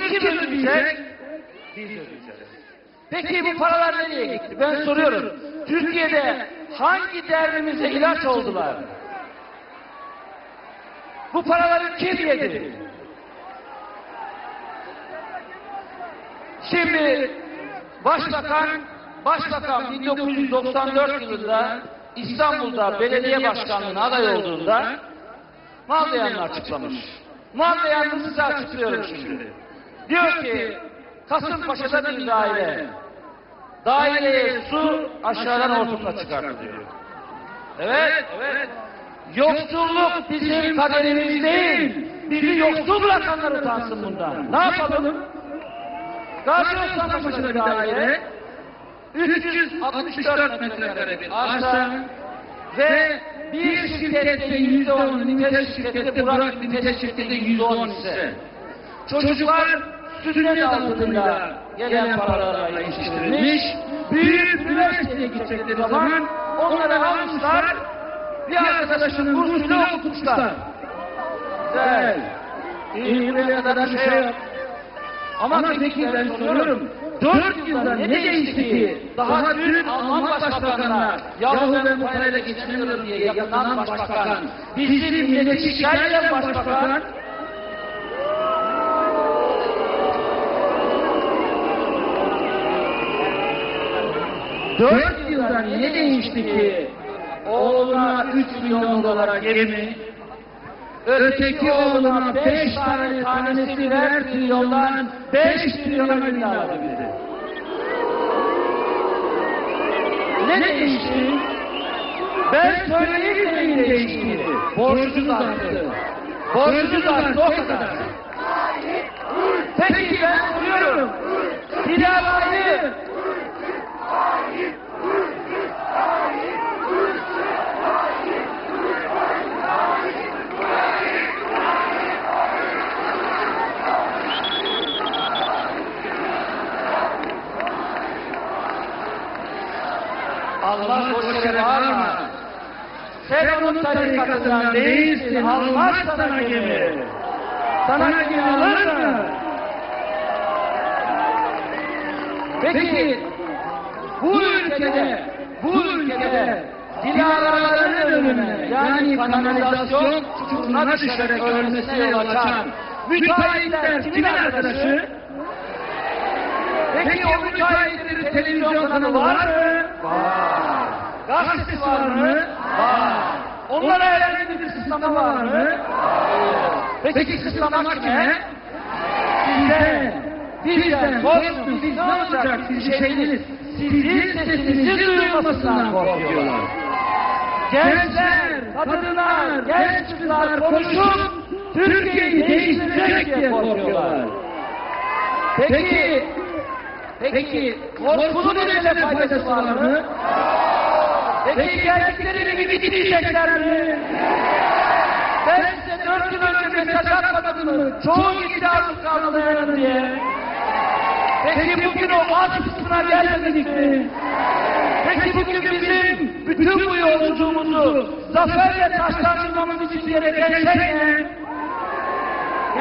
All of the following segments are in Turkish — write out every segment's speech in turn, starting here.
Bunu kim ödeyecek? Biz ödeyeceğiz. Peki bu paralar nereye gitti? Ben soruyorum. Türkiye'de hangi derdimize ilaç oldular? Bu paraları kim yedi? Şimdi Başbakan Başbakan 1994 yılında İstanbul'da belediye başkanlığına aday olduğunda Maldayan'ı açıklamış. Maldayan'ı size açıklıyorum şimdi. Diyor ki Kasımpaşa'da bir daire. Daireye su aşağıdan hortumla çıkartılıyor. Evet, evet. Yoksulluk bizim kaderimiz değil. Bizi yoksul bırakanlar utansın bundan. Ne yapalım? Gazi Osman Paşa'da bir daire. 364 metrekare bir arsa ve bir şirkette yüzde on, Nites şirkette Burak Nites şirkette yüzde on ise çocuklar sünnet altında gelen paralarla yetiştirilmiş, büyük üniversiteye gidecekleri zaman onları almışlar, bir arkadaşının bursuyla okutmuşlar. Güzel. İyi buraya kadar bir şey yok. Ama peki ben soruyorum. Dört yılda ne değişti ki? Daha dün Alman başbakanına yahu ben bu parayla geçinemiyorum diye yakından başbakan, bizim milleti şikayet eden başbakan, Dört yılda ne değişti ki? Oğluna üç milyon dolara gemi, öteki oğluna beş tane tanesi birer trilyondan beş trilyona bindi alabildi. Ne değişti? Ben söyleyeyim neyin değiştiğini. Borcunuz arttı. Borcunuz arttı o kadar. Peki ben Allah boş yere bağırma. Sen onun tarikatından değilsin. Almaz sana gemi. Sana gemi alır mı? Peki bu ülkede bu ülkede Dilara'ların ölümüne yani kanalizasyon çukuruna düşerek ölmesine yol açan müteahhitler kimin arkadaşı? Peki o müteahhitlerin televizyon kanalı var mı? Var. Gazetesi var mı? Var. Onlara herhangi bir kısıtlama var mı? Hayır. Peki kısıtlama kime? Sizden. Bizden korkmuyor. Siz ne olacak? Siz şeyiniz. Sizin sesinizin duyulmasından korkuyorlar. Gençler, kadınlar, genç kızlar konuşup Türkiye'yi değiştirecek diye korkuyorlar. Peki, peki korkunun eline faydası var mı? Peki geldikleri gibi gidecekler mi? Ben size dört yıl önce mesaj atmadım mı? Çoğu artık kaldı diye. Peki bugün o az kısmına gelmedik mi? Peki bugün bizim bütün bu yolculuğumuzu zaferle taşlandırmamız için gereken şey ne?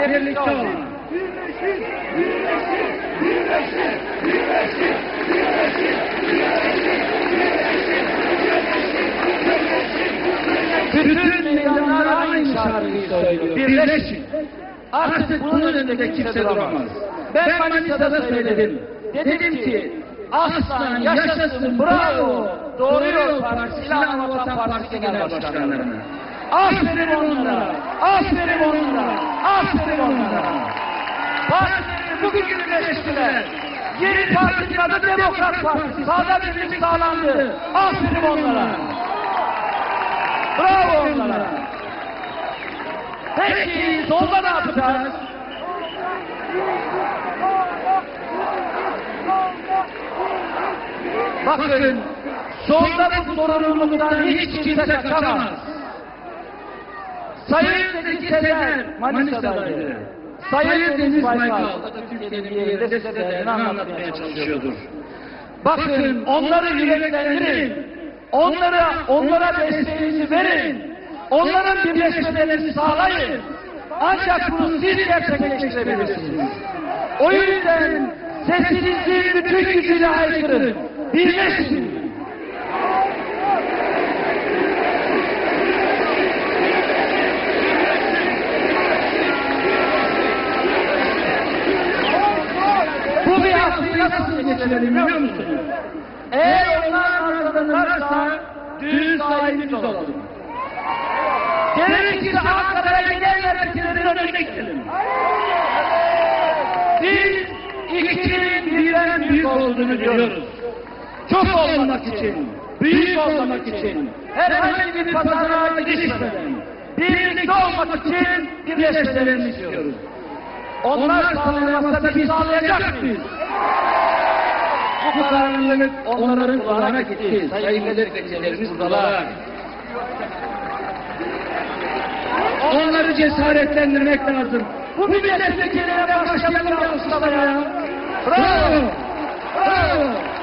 Birlikte olmak. Bütün meydanlar aynı şarkıyı söylüyor. Birleşin. Artık bunun önünde kimse duramaz. Ben Manisa'da söyledim. Dedim ki aslan yaşasın bravo doğru yol partisi İlhan Vatan Partisi Genel Başkanlarına. Aferin onlara, aferin onlara, aferin onlara. Partileri bugün birleştiler. Yeni partinin adı Demokrat Partisi. Sağda birlik sağlandı. Aferin onlara. Bravo onlara. Peki solda ne yapacağız? Bakın solda bu sorumluluktan hiç kimse kaçamaz. Sayın Zeki Sezer Manisa'daydı. Sayın Deniz Baykal Türkiye'nin bir değerini anlatmaya çalışıyordur. Bakın onları yüreklendirin. Onlara, onlara desteğinizi verin. Onların birleşmelerini sağlayın. Ancak bunu siz gerçekleştirebilirsiniz. O yüzden sesinizin bütün gücüyle haykırın. Birleşin. Geçirelim biliyor musunuz? Eğer onlar kazanırlarsa düğün sahibimiz olalım. Gerekirse Ankara'ya genel merkezlerin önüne. Biz ikinin birden büyük olduğunu biliyoruz. Çok olmak için, büyük olmak için, herhangi bir pazara gidişmeden, birlikte olmak için birleşmelerini istiyoruz. Onlar sağlayamazsa biz sağlayacak mıyız? Bu kararlılık onların kulağına gitti. Sayın milletvekillerimiz buradalar. Onları cesaretlendirmek lazım. Bu milletvekillerine başlayalım bir alkışlamaya. Bravo! Bravo! Birleşme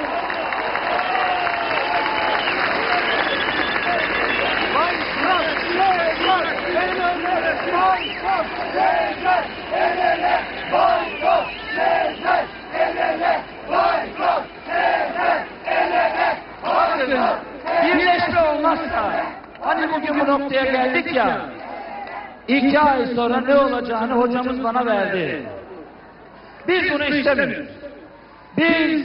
olmazsa, hani bugün bu noktaya geldik ya, iki ay sonra ne olacağını hocamız bana verdi. Biz bunu istemiyoruz. Biz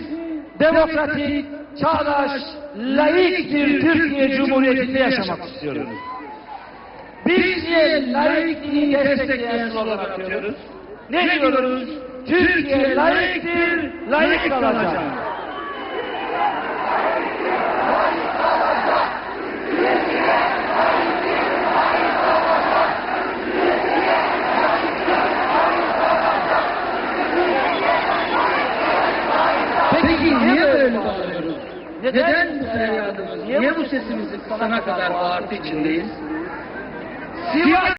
demokratik, çağdaş, laik bir Türkiye Cumhuriyeti'nde yaşamak istiyoruz. Biz niye laikliği destekleyen slogan atıyoruz? Ne diyoruz? Türkiye laiktir, laik kalacak. Peki niye böyle bağırıyoruz? Neden bu feryadımız? Niye bu sesimizi sana kadar bağırtı içindeyiz? Sivas